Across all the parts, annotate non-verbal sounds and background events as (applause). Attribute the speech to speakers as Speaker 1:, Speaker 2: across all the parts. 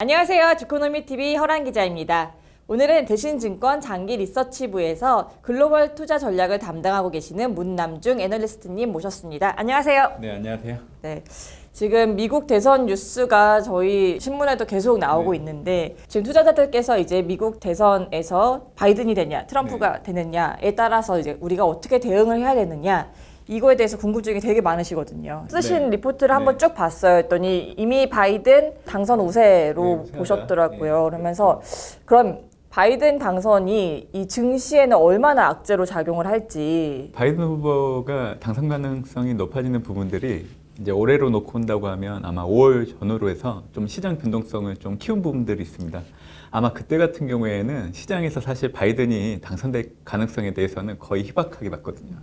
Speaker 1: 안녕하세요. 주코노미 TV 허란 기자입니다. 오늘은 대신증권 장기 리서치부에서 글로벌 투자 전략을 담당하고 계시는 문남중 애널리스트님 모셨습니다. 안녕하세요.
Speaker 2: 네, 안녕하세요.
Speaker 1: 네. 지금 미국 대선 뉴스가 저희 신문에도 계속 나오고
Speaker 2: 네.
Speaker 1: 있는데 지금 투자자들께서 이제 미국 대선에서 바이든이 되냐 트럼프가
Speaker 2: 네.
Speaker 1: 되느냐에 따라서 이제 우리가 어떻게 대응을 해야 되느냐 이거에 대해서 궁금증이 되게 많으시거든요. 쓰신
Speaker 2: 네.
Speaker 1: 리포트를 한번
Speaker 2: 네.
Speaker 1: 쭉 봤어요. 했더니 이미 바이든 당선 우세로
Speaker 2: 네.
Speaker 1: 보셨더라고요. 그러면서 그럼 바이든 당선이 이 증시에는 얼마나 악재로 작용을 할지
Speaker 2: 바이든 후보가 당선 가능성이 높아지는 부분들이 이제 올해로 놓고 온다고 하면 아마 5월 전후로 해서 좀 시장 변동성을 좀 키운 부분들이 있습니다. 아마 그때 같은 경우에는 시장에서 사실 바이든이 당선될 가능성에 대해서는 거의 희박하게 봤거든요.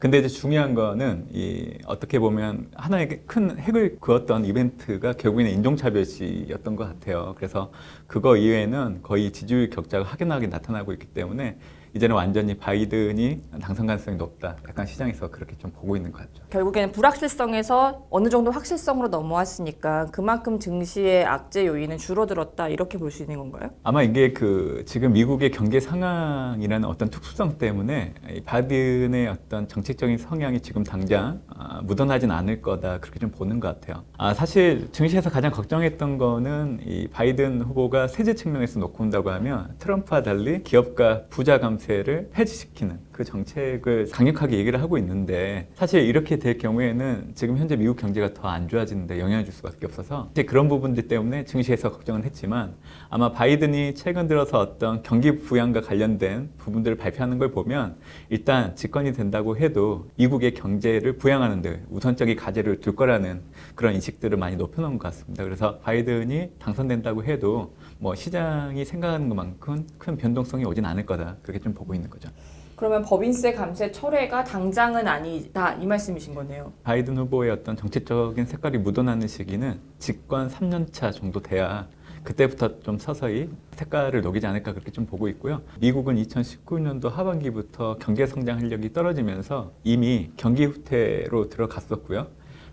Speaker 2: 근데 이제 중요한 거는 이 어떻게 보면 하나의 큰 핵을 그었던 이벤트가 결국에는 인종차별시였던 것 같아요. 그래서 그거 이외에는 거의 지지율 격차가 확연하게 나타나고 있기 때문에 이제는 완전히 바이든이 당선 가능성이 높다. 약간 시장에서 그렇게 좀 보고 있는 것 같죠.
Speaker 1: 결국에는 불확실성에서 어느 정도 확실성으로 넘어왔으니까 그만큼 증시의 악재 요인은 줄어들었다 이렇게 볼 수 있는 건가요?
Speaker 2: 아마 이게 그 지금 미국의 경제 상황이라는 어떤 특수성 때문에 이 바이든의 어떤 정책적인 성향이 지금 당장 아, 묻어나진 않을 거다 그렇게 좀 보는 것 같아요. 아 사실 증시에서 가장 걱정했던 거는 이 바이든 후보가 세제 측면에서 놓고 온다고 하면 트럼프와 달리 기업가 부자 감 세를 폐지시키는 그 정책을 강력하게 얘기를 하고 있는데 사실 이렇게 될 경우에는 지금 현재 미국 경제가 더 안 좋아지는데 영향을 줄 수밖에 없어서 이제 그런 부분들 때문에 증시에서 걱정을 했지만 아마 바이든이 최근 들어서 어떤 경기 부양과 관련된 부분들을 발표하는 걸 보면 일단 집권이 된다고 해도 미국의 경제를 부양하는 데 우선적인 과제를 둘 거라는 그런 인식들을 많이 높여놓은 것 같습니다. 그래서 바이든이 당선된다고 해도 뭐 시장이 생각하는 것만큼 큰 변동성이 오진 않을 거다 그렇게 좀 보고 있는 거죠.
Speaker 1: 그러면 법인세 감세 철회가 당장은 아니다 이 말씀이신 거네요.
Speaker 2: 바이든 후보의 어떤 정치적인 색깔이 묻어나는 시기는 집권 3년 차 정도 돼야 그때부터 좀 서서히 색깔을 녹이지 않을까 그렇게 좀 보고 있고요. 미국은 2019년도 하반기부터 경제 성장 활력이 떨어지면서 이미 경기 후퇴로 들어갔었고요.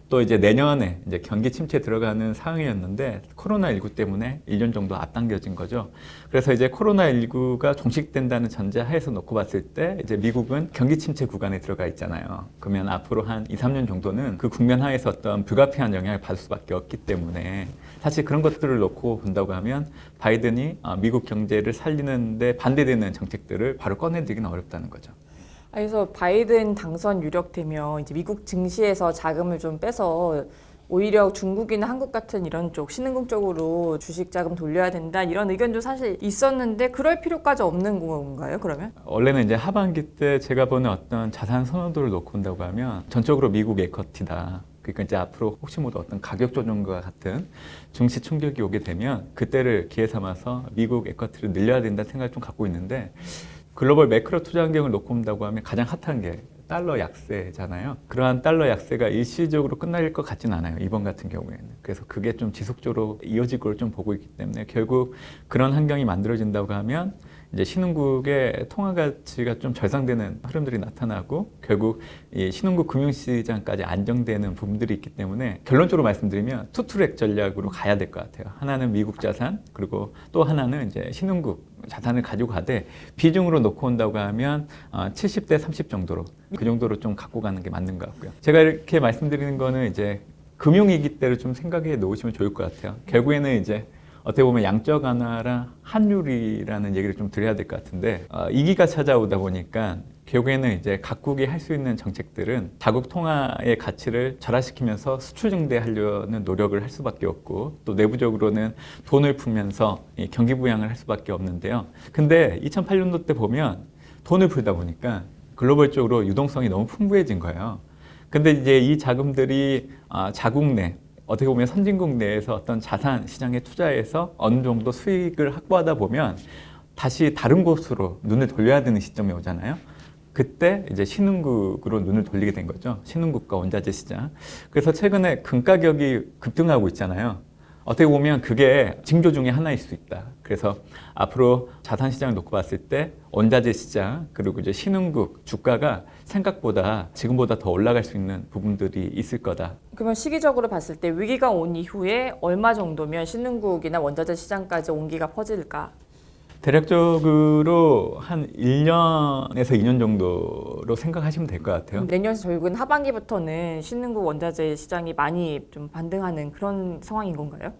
Speaker 2: 또 이제 내년에 이제 경기 침체 들어가는 상황이었는데 코로나19 때문에 1년 정도 앞당겨진 거죠. 그래서 이제 코로나19가 종식된다는 전제 하에서 놓고 봤을 때 이제 미국은 경기 침체 구간에 들어가 있잖아요. 그러면 앞으로 한 2, 3년 정도는 그 국면 하에서 어떤 불가피한 영향을 받을 수밖에 없기 때문에 사실 그런 것들을 놓고 본다고 하면 바이든이 아, 미국 경제를 살리는데 반대되는 정책들을 바로 꺼내들기는 어렵다는 거죠.
Speaker 1: 아, 그래서 바이든 당선 유력되면 이제 미국 증시에서 자금을 좀 빼서 오히려 중국이나 한국 같은 이런 쪽 신흥국 쪽으로 주식 자금 돌려야 된다 이런 의견도 사실 있었는데 그럴 필요까지 없는 건가요? 그러면?
Speaker 2: 원래는 이제 하반기 때 제가 보는 어떤 자산 선호도를 놓고 온다고 하면 전적으로 미국 에커티다. 그러니까 이제 앞으로 혹시 모두 어떤 가격 조정과 같은 증시 충격이 오게 되면 그때를 기회 삼아서 미국 에커티를 늘려야 된다는 생각을 좀 갖고 있는데 글로벌 매크로 투자 환경을 놓고 본다고 하면 가장 핫한 게 달러 약세잖아요. 그러한 달러 약세가 일시적으로 끝날 것 같진 않아요. 이번 같은 경우에는. 그래서 그게 좀 지속적으로 이어질 걸 좀 보고 있기 때문에 결국 그런 환경이 만들어진다고 하면 이제 신흥국의 통화 가치가 좀 절상되는 흐름들이 나타나고 결국 이 신흥국 금융시장까지 안정되는 부분들이 있기 때문에 결론적으로 말씀드리면 투트랙 전략으로 가야 될 것 같아요. 하나는 미국 자산 그리고 또 하나는 이제 신흥국 자산을 가지고 가되 비중으로 놓고 온다고 하면 어, 70대 30 정도로 그 정도로 좀 갖고 가는 게 맞는 것 같고요. 제가 이렇게 말씀드리는 거는 이제 금융위기 때를 좀 생각해 놓으시면 좋을 것 같아요. 결국에는 이제 어떻게 보면 양적 완화랑 환율이라는 얘기를 좀 드려야 될 것 같은데 어, 이기가 찾아오다 보니까 결국에는 이제 각국이 할 수 있는 정책들은 자국 통화의 가치를 절하시키면서 수출 증대하려는 노력을 할 수밖에 없고 또 내부적으로는 돈을 풀면서 이 경기 부양을 할 수밖에 없는데요. 근데 2008년도 때 보면 돈을 풀다 보니까 글로벌적으로 유동성이 너무 풍부해진 거예요. 근데 이제 이 자금들이 아, 자국 내 어떻게 보면 선진국 내에서 어떤 자산 시장에 투자해서 어느 정도 수익을 확보하다 보면 다시 다른 곳으로 눈을 돌려야 되는 시점이 오잖아요. 그때 이제 신흥국으로 눈을 돌리게 된 거죠. 신흥국과 원자재 시장. 그래서 최근에 금 가격이 급등하고 있잖아요. 어떻게 보면 그게 징조 중에 하나일 수 있다. 그래서 앞으로 자산 시장을 놓고 봤을 때 원자재 시장 그리고 이제 신흥국 주가가 생각보다 지금보다 더 올라갈 수 있는 부분들이 있을 거다.
Speaker 1: 그러면 시기적으로 봤을 때 위기가 온 이후에 얼마 정도면 신흥국이나 원자재 시장까지 온기가 퍼질까?
Speaker 2: 대략적으로 한 1년에서 2년 정도로 생각하시면 될 것 같아요.
Speaker 1: 내년 결국은 하반기부터는 신흥국 원자재 시장이 많이 좀 반등하는 그런 상황인 건가요?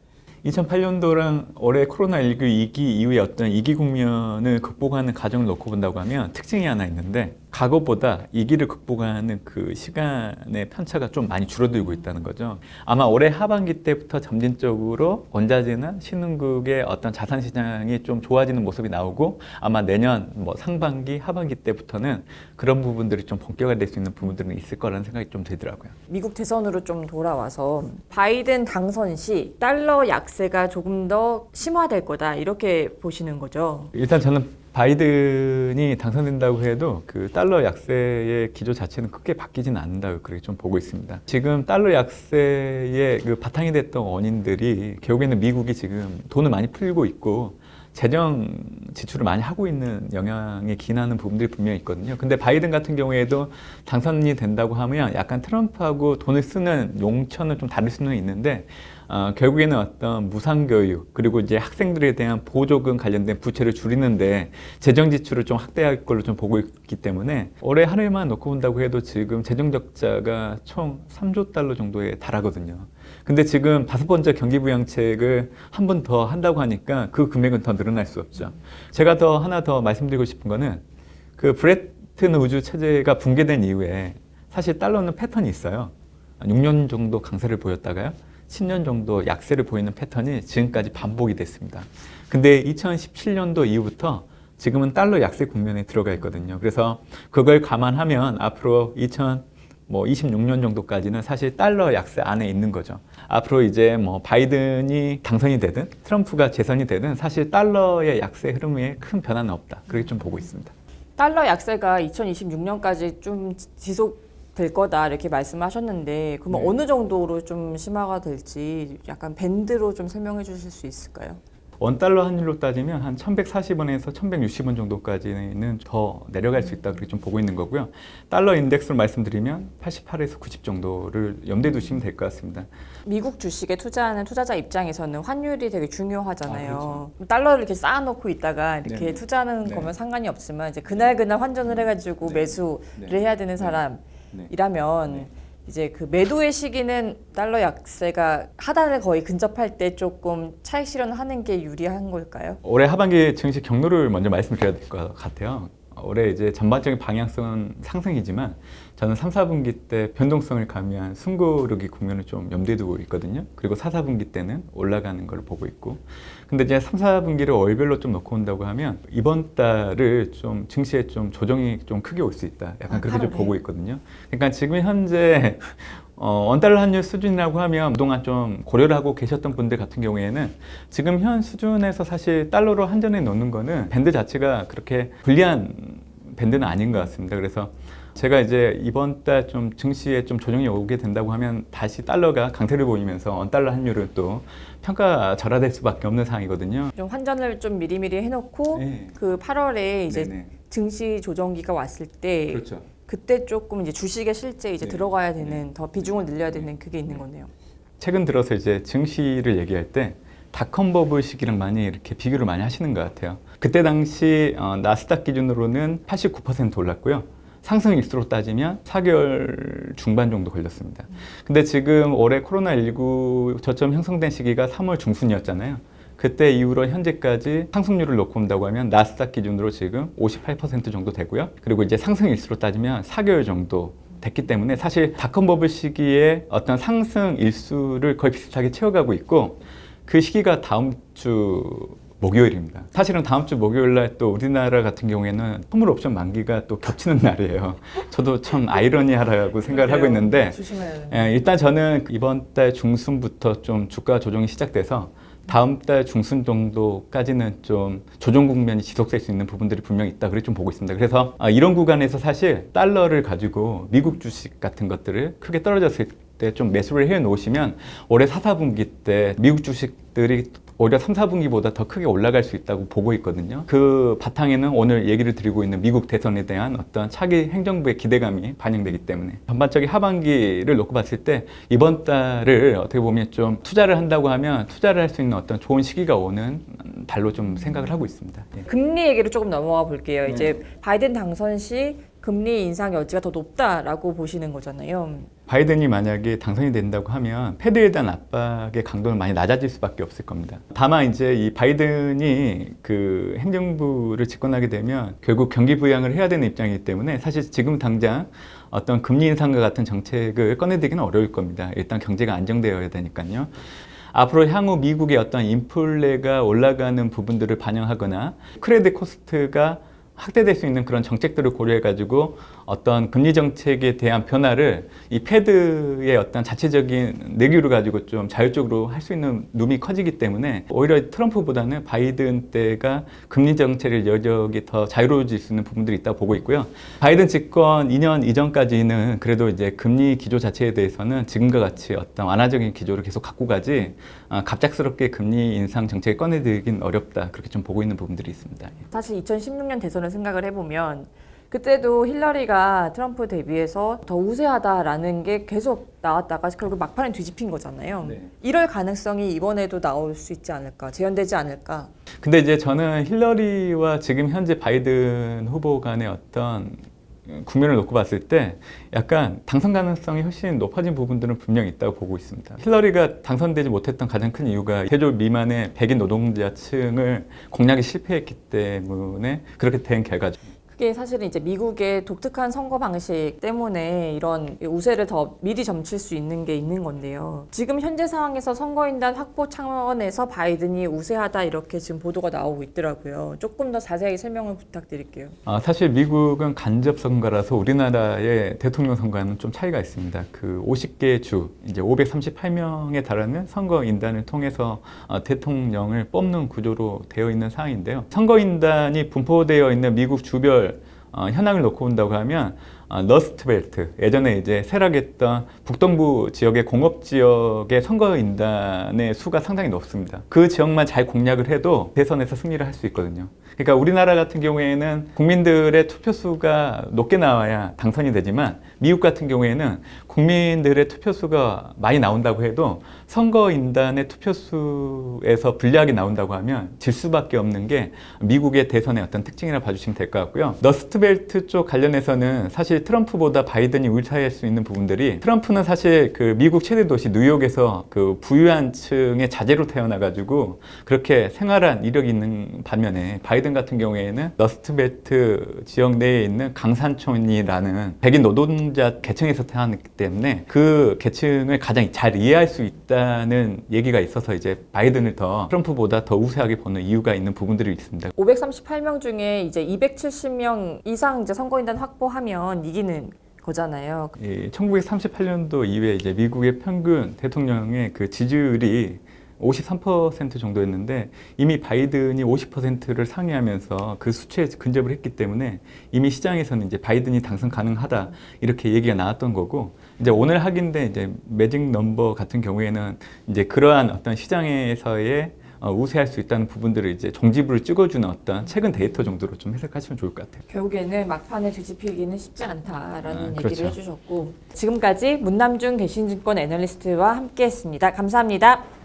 Speaker 2: 2008년도랑 올해 코로나19 위기 이후에 어떤 위기 국면을 극복하는 과정을 놓고 본다고 하면 특징이 하나 있는데 과거보다 위기를 극복하는 그 시간의 편차가 좀 많이 줄어들고 있다는 거죠. 아마 올해 하반기 때부터 점진적으로 원자재나 신흥국의 어떤 자산 시장이 좀 좋아지는 모습이 나오고 아마 내년 뭐 상반기, 하반기 때부터는 그런 부분들이 좀 본격화될 수 있는 부분들은 있을 거라는 생각이 좀 들더라고요.
Speaker 1: 미국 대선으로 좀 돌아와서 바이든 당선 시 달러 약세가 조금 더 심화될 거다 이렇게 보시는 거죠.
Speaker 2: 일단 저는 바이든이 당선된다고 해도 그 달러 약세의 기조 자체는 크게 바뀌지는 않는다고 그렇게 좀 보고 있습니다. 지금 달러 약세의 그 바탕이 됐던 원인들이 결국에는 미국이 지금 돈을 많이 풀고 있고 재정 지출을 많이 하고 있는 영향에 기인하는 부분들이 분명히 있거든요. 근데 바이든 같은 경우에도 당선이 된다고 하면 약간 트럼프하고 돈을 쓰는 용처는 좀 다를 수는 있는데 어, 결국에는 어떤 무상교육 그리고 이제 학생들에 대한 보조금 관련된 부채를 줄이는데 재정 지출을 좀 확대할 걸로 좀 보고 있기 때문에 올해 한 해만 놓고 본다고 해도 지금 재정 적자가 총 3조 달러 정도에 달하거든요. 근데 지금 다섯 번째 경기 부양책을 한 번 더 한다고 하니까 그 금액은 더 늘어날 수 없죠. 제가 더 하나 더 말씀드리고 싶은 거는 그 브레튼 우주 체제가 붕괴된 이후에 사실 달러는 패턴이 있어요. 6년 정도 강세를 보였다가요. 10년 정도 약세를 보이는 패턴이 지금까지 반복이 됐습니다. 근데 2017년도 이후부터 지금은 달러 약세 국면에 들어가 있거든요. 그래서 그걸 감안하면 앞으로 2000 뭐 26년 정도까지는 사실 달러 약세 안에 있는 거죠. 앞으로 이제 뭐 바이든이 당선이 되든 트럼프가 재선이 되든 사실 달러의 약세 흐름에 큰 변화는 없다. 그렇게 좀 보고 있습니다.
Speaker 1: 달러 약세가 2026년까지 좀 지- 지속 될 거다 이렇게 말씀하셨는데 그러면
Speaker 2: 네.
Speaker 1: 어느 정도로 좀 심화가 될지 약간 밴드로 좀 설명해 주실 수 있을까요?
Speaker 2: 원달러 환율로 따지면 한 1140원에서 1160원 정도까지는 더 내려갈 수 있다 그렇게 좀 보고 있는 거고요. 달러 인덱스로 말씀드리면 88에서 90 정도를 염두에 두시면 될 것 같습니다.
Speaker 1: 미국 주식에 투자하는 투자자 입장에서는 환율이 되게 중요하잖아요.
Speaker 2: 아,
Speaker 1: 달러를 이렇게 쌓아놓고 있다가 이렇게
Speaker 2: 네네.
Speaker 1: 투자하는
Speaker 2: 네.
Speaker 1: 거면 상관이 없지만 이제 그날 그날 환전을 해가지고
Speaker 2: 네.
Speaker 1: 매수를
Speaker 2: 네.
Speaker 1: 해야 되는
Speaker 2: 네.
Speaker 1: 사 람이라면
Speaker 2: 네.
Speaker 1: 이제 그 매도의 시기는 달러 약세가 하단을 거의 근접할 때 조금 차익 실현하는 게 유리한 걸까요?
Speaker 2: 올해 하반기 증시 경로를 먼저 말씀드려야 될 것 같아요. 올해 이제 전반적인 방향성은 상승이지만 저는 3, 4분기 때 변동성을 가미한 숨고르기 국면을 좀 염두에 두고 있거든요. 그리고 4, 4분기 때는 올라가는 걸 보고 있고. 근데 이제 3, 4분기를 월별로 좀 놓고 온다고 하면 이번 달을 좀 증시에 좀 조정이 좀 크게 올 수 있다. 약간
Speaker 1: 아,
Speaker 2: 그렇게 좀? 보고 있거든요. 그러니까 지금 현재 어, 원달러 환율 수준이라고 하면 그동안 좀 고려를 하고 계셨던 분들 같은 경우에는 지금 현 수준에서 사실 달러로 한전에 놓는 거는 밴드 자체가 그렇게 불리한 밴드는 아닌 것 같습니다. 그래서 제가 이제 이번 달 좀 증시에 좀 조정이 오게 된다고 하면 다시 달러가 강세를 보이면서 원달러 환율은 또 평가 절하될 수밖에 없는 상황이거든요.
Speaker 1: 좀 환전을 좀 미리미리 해놓고
Speaker 2: 네.
Speaker 1: 그 8월에 이제
Speaker 2: 네네.
Speaker 1: 증시 조정기가 왔을 때
Speaker 2: 그렇죠.
Speaker 1: 그때 조금 이제 주식에 실제 이제
Speaker 2: 네.
Speaker 1: 들어가야 되는 더 비중을 늘려야 되는 그게 있는 거네요.
Speaker 2: 최근 들어서 이제 증시를 얘기할 때 닷컴 버블 시기랑 많이 이렇게 비교를 많이 하시는 것 같아요. 그때 당시 어, 나스닥 기준으로는 89% 올랐고요. 상승 일수로 따지면 4개월 중반 정도 걸렸습니다. 근데 지금 올해 코로나19 저점 형성된 시기가 3월 중순이었잖아요. 그때 이후로 현재까지 상승률을 놓고 본다고 하면 나스닥 기준으로 지금 58% 정도 되고요. 그리고 이제 상승 일수로 따지면 4개월 정도 됐기 때문에 사실 닷컴 버블 시기에 어떤 상승 일수를 거의 비슷하게 채워가고 있고 그 시기가 다음 주 목요일입니다. 사실은 다음 주 목요일 날 또 우리나라 같은 경우에는 선물 옵션 만기가 또 겹치는 (laughs) 날이에요. 저도 참 아이러니하다고 생각을 하고 있는데. 예, 일단 저는 이번 달 중순부터 좀 주가 조정이 시작돼서 다음 달 중순 정도까지는 좀 조정 국면이 지속될 수 있는 부분들이 분명히 있다. 그렇게 좀 보고 있습니다. 그래서 아, 이런 구간에서 사실 달러를 가지고 미국 주식 같은 것들을 크게 떨어졌을 때 좀 매수를 해 놓으시면 올해 4, 4분기 때 미국 주식들이 오히려 3, 4분기보다 더 크게 올라갈 수 있다고 보고 있거든요. 그 바탕에는 오늘 얘기를 드리고 있는 미국 대선에 대한 어떤 차기 행정부의 기대감이 반영되기 때문에 전반적인 하반기를 놓고 봤을 때 이번 달을 어떻게 보면 좀 투자를 한다고 하면 투자를 할 수 있는 어떤 좋은 시기가 오는 달로 좀 생각을 하고 있습니다. 예.
Speaker 1: 금리 얘기로 조금 넘어가 볼게요.
Speaker 2: 네.
Speaker 1: 이제 바이든 당선 시 금리 인상 여지가 더 높다라고 보시는 거잖아요.
Speaker 2: 바이든이 만약에 당선이 된다고 하면 패드에 대한 압박의 강도는 많이 낮아질 수밖에 없을 겁니다. 다만 이제 이 바이든이 그 행정부를 집권하게 되면 결국 경기 부양을 해야 되는 입장이기 때문에 사실 지금 당장 어떤 금리 인상과 같은 정책을 꺼내들기는 어려울 겁니다. 일단 경제가 안정되어야 되니까요. 앞으로 향후 미국의 어떤 인플레가 올라가는 부분들을 반영하거나 크레딧 코스트가 확대될 수 있는 그런 정책들을 고려해 가지고 어떤 금리 정책에 대한 변화를 이 패드의 어떤 자체적인 내규를 가지고 좀 자율적으로 할 수 있는 룸이 커지기 때문에 오히려 트럼프보다는 바이든 때가 금리 정책을 여력이 더 자유로워질 수 있는 부분들이 있다고 보고 있고요. 바이든 집권 2년 이전까지는 그래도 이제 금리 기조 자체에 대해서는 지금과 같이 어떤 완화적인 기조를 계속 갖고 가지 아, 갑작스럽게 금리 인상 정책을 꺼내들긴 어렵다 그렇게 좀 보고 있는 부분들이 있습니다.
Speaker 1: 사실 2016년 대선을 생각을 해보면 그때도 힐러리가 트럼프 대비해서 더 우세하다라는 게 계속 나왔다가 결국 막판에 뒤집힌 거잖아요.
Speaker 2: 네.
Speaker 1: 이럴 가능성이 이번에도 나올 수 있지 않을까, 재현되지 않을까.
Speaker 2: 근데 이제 저는 힐러리와 지금 현재 바이든 후보 간의 어떤 국면을 놓고 봤을 때 약간 당선 가능성이 훨씬 높아진 부분들은 분명히 있다고 보고 있습니다. 힐러리가 당선되지 못했던 가장 큰 이유가 세조 미만의 백인 노동자층을 공략에 실패했기 때문에 그렇게 된 결과죠.
Speaker 1: 그게 사실은 이제 미국의 독특한 선거 방식 때문에 이런 우세를 더 미리 점칠 수 있는 게 있는 건데요. 지금 현재 상황에서 선거인단 확보 차원에서 바이든이 우세하다 이렇게 지금 보도가 나오고 있더라고요. 조금 더 자세하게 설명을 부탁드릴게요.
Speaker 2: 아, 사실 미국은 간접 선거라서 우리나라의 대통령 선거와는 좀 차이가 있습니다. 그 50개 주, 이제 538명에 달하는 선거인단을 통해서 어, 대통령을 뽑는 구조로 되어 있는 상황인데요. 선거인단이 분포되어 있는 미국 주별 어, 현황을 놓고 본다고 하면 어, 러스트벨트 예전에 이제 쇠락했던 북동부 지역의 공업 지역의 선거인단의 수가 상당히 높습니다. 그 지역만 잘 공략을 해도 대선에서 승리를 할 수 있거든요. 그러니까 우리나라 같은 경우에는 국민들의 투표 수가 높게 나와야 당선이 되지만 미국 같은 경우에는 국민들의 투표 수가 많이 나온다고 해도 선거인단의 투표 수에서 불리하게 나온다고 하면 질 수밖에 없는 게 미국의 대선의 어떤 특징이라 봐주시면 될 것 같고요. 러스트벨트 쪽 관련해서는 사실 트럼프보다 바이든이 우위차이할 수 있는 부분들이 트럼프는 사실 그 미국 최대 도시 뉴욕에서 그 부유한 층의 자제로 태어나가지고 그렇게 생활한 이력이 있는 반면에 바이든 같은 경우에는 러스트벨트 지역 내에 있는 강산촌이라는 백인 노동자 계층에서 태어났기 때문에 그 계층을 가장 잘 이해할 수 있다는 얘기가 있어서 이제 바이든을 더 트럼프보다 더 우세하게 보는 이유가 있는 부분들이 있습니다.
Speaker 1: 538명 중에 이제 270명 이상 이제 선거인단 확보하면 이기는 거잖아요.
Speaker 2: 이 1938년도 이후에 이제 미국의 평균 대통령의 그 지지율이 53% 정도였는데 이미 바이든이 50%를 상회하면서 그 수치에 근접을 했기 때문에 이미 시장에서는 이제 바이든이 당선 가능하다 이렇게 얘기가 나왔던 거고 이제 오늘 확인된 이제 매직 넘버 같은 경우에는 이제 그러한 어떤 시장에서의 어, 우세할 수 있다는 부분들을 이제 종지부를 찍어주는 어떤 최근 데이터 정도로 좀 해석하시면 좋을 것 같아요.
Speaker 1: 결국에는 막판에 뒤집히기는 쉽지 않다라는
Speaker 2: 아,
Speaker 1: 얘기를
Speaker 2: 그렇죠.
Speaker 1: 해주셨고 지금까지 문남중 대신증권 애널리스트와 함께했습니다. 감사합니다.